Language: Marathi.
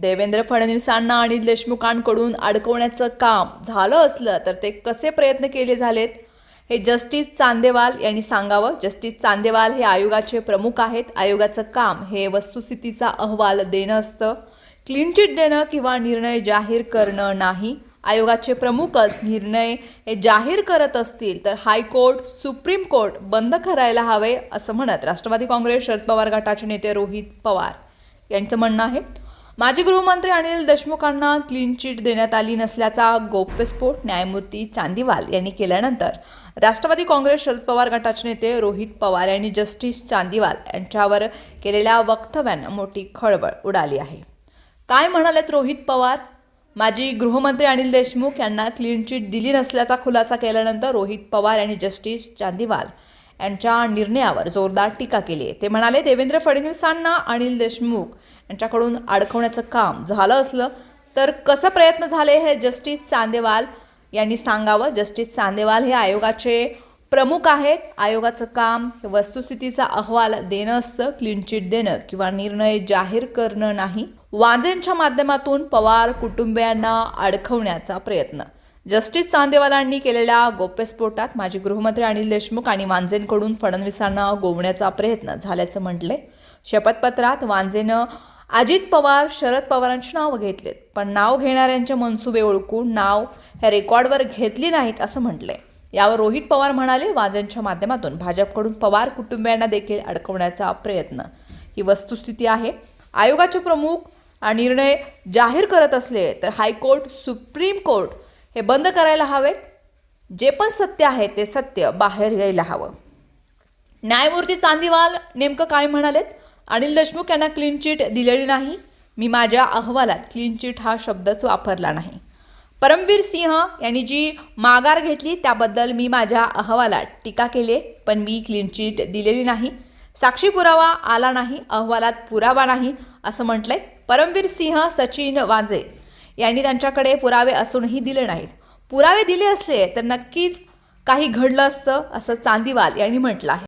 देवेंद्र फडणवीसांना आणि देशमुखांकडून अडकवण्याचं काम झालं असलं तर ते कसे प्रयत्न केले झालेत? हे जस्टिस चांदेवाल यांनी सांगावं. जस्टिस चांदेवाल हे आयोगाचे प्रमुख आहेत. आयोगाचं काम हे वस्तुस्थितीचा अहवाल देणं असतं. क्लीन चिट देणं किंवा निर्णय जाहीर करणं नाही. आयोगाचे प्रमुखच निर्णय हे जाहीर करत असतील तर हायकोर्ट सुप्रीम कोर्ट बंद करायला हवे असं म्हणत राष्ट्रवादी काँग्रेस शरद पवार गटाचे नेते रोहित पवार. यांचं म्हणणं आहे माजी गृहमंत्री अनिल देशमुखांना क्लीन चिट देण्यात आली नसल्याचा गौप्यस्फोट न्यायमूर्ती चांदीवाल यांनी केल्यानंतर राष्ट्रवादी काँग्रेस शरद पवार गटाचे नेते रोहित पवार यांनी जस्टिस चांदीवाल यांच्यावर केलेल्या वक्तव्यानं मोठी खळबळ उडाली आहे. काय म्हणालेत रोहित पवार? माजी गृहमंत्री अनिल देशमुख यांना क्लीन चिट दिली नसल्याचा खुलासा केल्यानंतर रोहित पवार यांनी जस्टिस चांदीवाल यांच्या निर्णयावर जोरदार टीका केली आहे. ते म्हणाले देवेंद्र फडणवीसांना अनिल देशमुख यांच्याकडून अडकवण्याचं काम झालं असलं तर कसं प्रयत्न झाले हे जस्टिस चांदेवाल यांनी सांगावं? जस्टिस चांदेवाल हे आयोगाचे प्रमुख आहेत. आयोगाचं काम हे वस्तुस्थितीचा अहवाल देणं असतं क्लीन चिट देणं किंवा निर्णय जाहीर करणं नाही. वाजेंच्या माध्यमातून पवार कुटुंबियांना अडकवण्याचा प्रयत्न. जस्टिस चांदेवालांनी केलेल्या गोप्यस्फोटात माजी गृहमंत्री अनिल देशमुख आणि वांजेंकडून फडणवीसांना गोवण्याचा प्रयत्न झाल्याचं म्हटले. शपथपत्रात वांजेनं अजित पवार शरद पवारांची नावं घेतलेत पण नाव घेणाऱ्यांचे मनसुबे ओळखून नाव हे रेकॉर्डवर घेतली नाहीत असं म्हटलंय यावर रोहित पवार म्हणाले वाजेंच्या माध्यमातून भाजपकडून पवार कुटुंबियांना देखील अडकवण्याचा प्रयत्न ही वस्तुस्थिती आहे. आयोगाचे प्रमुख निर्णय जाहीर करत असले तर हायकोर्ट सुप्रीम कोर्ट हे बंद करायला हवेत. जे पण सत्य आहे ते सत्य बाहेर यायला हवं. न्यायमूर्ती चांदीवाल नेमकं काय म्हणालेत? अनिल देशमुख यांना क्लीन चिट दिलेली नाही. मी माझ्या अहवालात क्लीन चिट हा शब्दच वापरला नाही. परमवीर सिंह यांनी जी माघार घेतली त्याबद्दल मी माझ्या अहवालात टीका केली पण मी क्लीन चिट दिलेली नाही. साक्षी पुरावा आला नाही अहवालात पुरावा नाही असं म्हटलंय. परमवीर सिंह सचिन वाजे यांनी त्यांच्याकडे पुरावे असूनही दिले नाहीत. पुरावे दिले असले तर नक्कीच काही घडलं असतं असं चांदीवाल यांनी म्हटलं आहे.